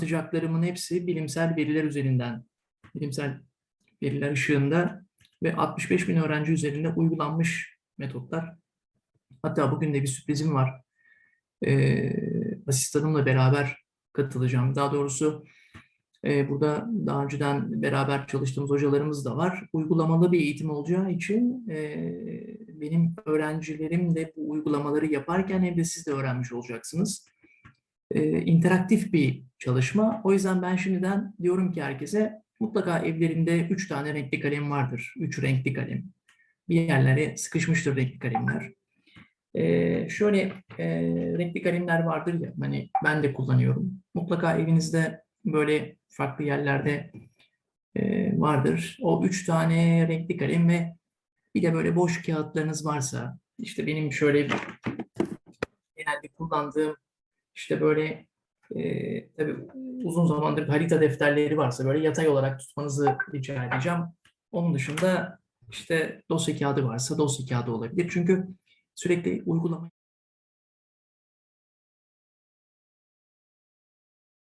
anlatacaklarımın hepsi bilimsel veriler üzerinden, bilimsel veriler ışığında ve 65 bin öğrenci üzerinde uygulanmış metotlar. Hatta bugün de bir sürprizim var. Ee, asistanımla beraber katılacağım. Daha doğrusu e, burada daha önceden beraber çalıştığımız hocalarımız da var. Uygulamalı bir eğitim olacağı için e, benim öğrencilerim de bu uygulamaları yaparken hem de siz de öğrenmiş olacaksınız. E, interaktif bir çalışma. O yüzden ben şimdiden diyorum ki herkese mutlaka evlerinde üç tane renkli kalem vardır. Üç renkli kalem. Bir yerlere sıkışmıştır renkli kalemler. Ee, şöyle e, renkli kalemler vardır ya, hani ben de kullanıyorum. Mutlaka evinizde böyle farklı yerlerde e, vardır. O üç tane renkli kalem ve bir de böyle boş kağıtlarınız varsa, işte benim şöyle genelde kullandığım işte böyle tabii uzun zamandır harita defterleri varsa böyle yatay olarak tutmanızı rica edeceğim. Onun dışında işte dosya kağıdı varsa dosya kağıdı olabilir. Çünkü sürekli uygulama